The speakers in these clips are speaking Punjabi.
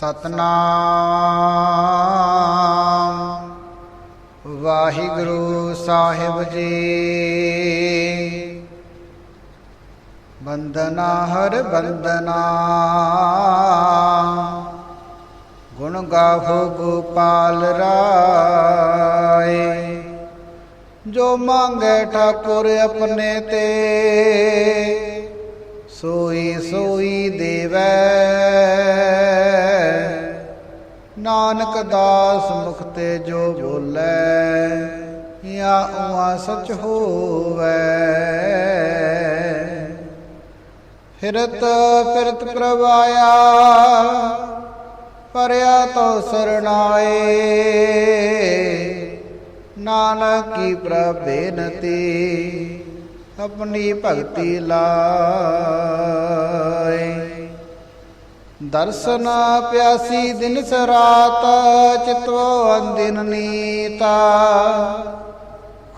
ਸਤਨਾਮ। ਵਾਹਿਗੁਰੂ ਸਾਹਿਬ ਜੀ। ਬੰਦਨਾ ਹਰ ਬੰਦਨਾ। ਗੁਣ ਗਾਵੋ ਗੋਪਾਲ ਰਾਏ। ਜੋ ਮੰਗੇ ਠਾਕੁਰ ਆਪਣੇ ਤੇ, ਸੋਈ ਸੋਈ ਦੇਵੈ। ਨਾਨਕ ਦਾਸ ਮੁਖ ਤੇ ਜੋ ਬੋਲੇ, ਯਾ ਉਆ ਸਚ ਹੋਵੇ। ਫਿਰਤ ਫਿਰਤ ਪ੍ਰਵਾਇਆ, ਪਰਿਆ ਤੋ ਸਰਣਾਏ। ਨਾਨਕ ਕੀ ਪ੍ਰਭੇਨਤੀ ਆਪਣੀ ਭਗਤੀ ਲਾ। ਦਰਸ਼ਨ ਪਿਆਸੀ ਦਿਨ ਸਰਾਤ, ਚਿਤਵ ਅੰਦਿਨ ਨੀਤਾ।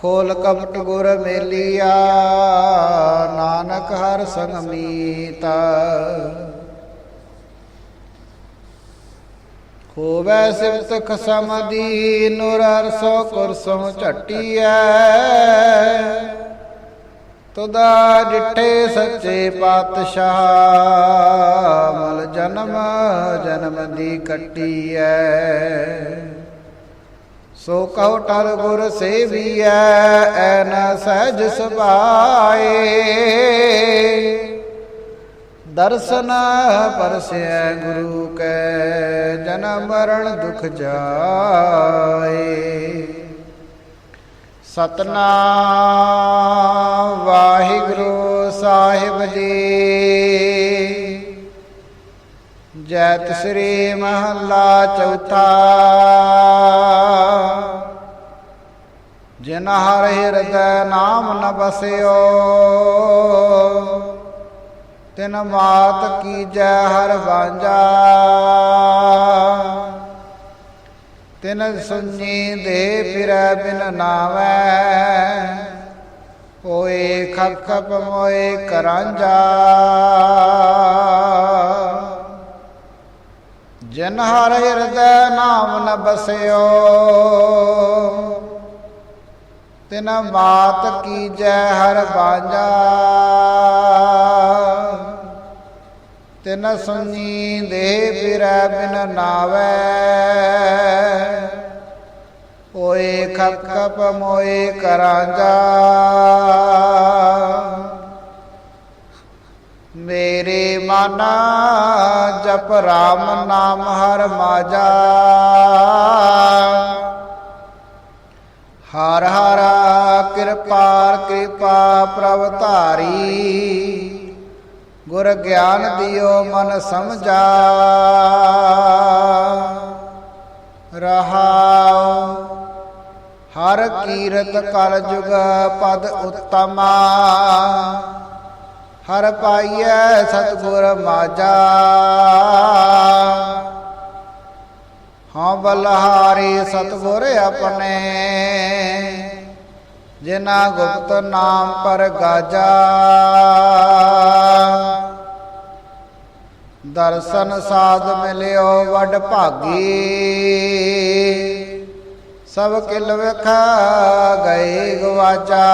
ਖੋਲ ਕਪਟ ਗੁਰ ਮੇਲੀਆ, ਨਾਨਕ ਹਰ ਸੰਗ ਮੀਤਾ ਹੋਵੇ ਸਿਵਤ ਖਸਮ ਦੀ, ਨੂਰ ਅਰਸੋ ਕੁਰਸੋਂ ਝਟੀਐ। ਤੁਦਾ ਡਿਠੇ ਸੱਚੇ ਪਾਤਸ਼ਾਹ, ਮਲ ਜਨਮ ਜਨਮ ਦੀ ਕੱਟੀਐ। ਸੋ ਕਉ ਟਲ ਗੁਰ ਸੇਵੀਐ ਐਨ ਸਹਿਜ ਸੁਭਾਏ। ਦਰਸ਼ਨ ਪਰਸੈ ਗੁਰੂ ਕੈ, ਜਨਮ ਮਰਨ ਦੁਖ ਜਾਏ। ਸਤਨਾਮ ਵਾਹਿਗੁਰੂ ਸਾਹਿਬ ਜੀ। ਜੈਤ ਸ੍ਰੀ ਮਹੱਲਾ ਚੌਥਾ। ਜਿਨ ਹਰ ਹਿਰਦੈ ਨਾਮ ਨ ਬਸਿਓ, ਤਿਨ ਮਾਤ ਕੀਜੈ ਹਰ ਵਾਂਝਾ। ਤਿਨ ਸੁਣੀ ਦੇ ਫਿਰੈ ਬਿਨ ਨਾਵੈ। ਹੋਏ ਖਪ ਖਪ ਮੋਏ ਕਰਾਂਜਾ। ਜਨ ਹਰ ਹਿਰਦੈ ਨਾਮ ਨ ਬਸਿਓ, ਤਿਨ ਮਾਤ ਕੀ ਜੈ ਹਰ ਬਾਂਝਾ। ਤਿਨ ਸੁਣੀ ਦੇ ਫਿਰੈ ਬਿਨ ਨਾਵੈ। ਖਪ ਖਪ ਮੋਏ ਕਰਾਂਜਾ ਮੇਰੇ ਮਨ ਜਪ ਰਾਮ ਨਾਮ ਹਰ ਮਾਜਾ। ਹਰ ਹਰ ਕਿਰਪਾਰ ਕਿਰਪਾ ਪ੍ਰਭ ਧਾਰੀ। ਗੁਰ ਗਿਆਨ ਦਿਓ ਮਨ ਸਮਝਾ। ਕੀਰਤ ਕਰ ਜੁਗ ਪਦ ਉਤਮਾ। ਹਰ ਪਾਈਐ ਸਤਗੁਰ ਮਾਜਾ। ਹਾਂ ਬਲਹਾਰੀ ਸਤਗੁਰ ਆਪਣੇ। ਜਿਨਾ ਗੁਪਤ ਨਾਮ ਪਰ ਗਾਜਾ। ਦਰਸ਼ਨ ਸਾਧ ਮਿਲਿਓ ਵੱਡ ਭਾਗੀ। ਸਭ ਕਿਲ ਵੇਖਾ ਗਏ ਗਵਾਜਾ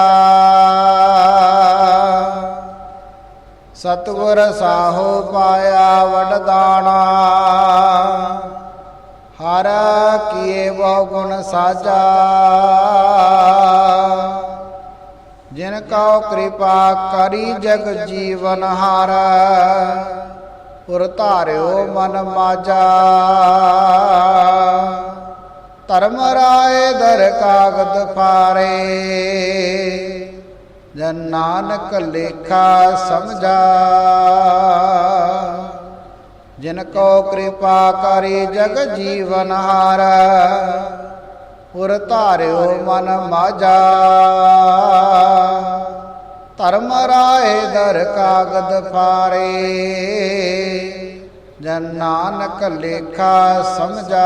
ਸਤਗੁਰ ਸਾਹੋ ਪਾਇਆ ਵਡਦਾਣਾ ਹਰ ਕੀਏ ਬਹੁ ਗੁਣ ਸਾਜਾ। ਜਿਨ ਕਉ ਕਿਰਪਾ ਕਰੀ ਜਗ ਜੀਵਨ ਹਾਰ ਪੁਰ ਧਾਰਿਓ ਮਨ ਮਾਜਾ। ਧਰਮ ਰਾਏ ਦਰ ਕਾਗਦ ਫਾਰੇ ਜਨ ਨਾਨਕ ਲੇਖਾ ਸਮਝਾ। ਜਿਨ ਕੋ ਕਿਰਪਾ ਕਰੀ ਜਗ ਜੀਵਨ ਹਾਰ, ਉਰ ਧਾਰਿਓ ਮਨ ਮਾਜਾ। ਧਰਮ ਰਾਏ ਦਰ ਕਾਗਦ ਫਾਰੇ ਜਨ ਨਾਨਕ ਲੇਖਾ ਸਮਝਾ।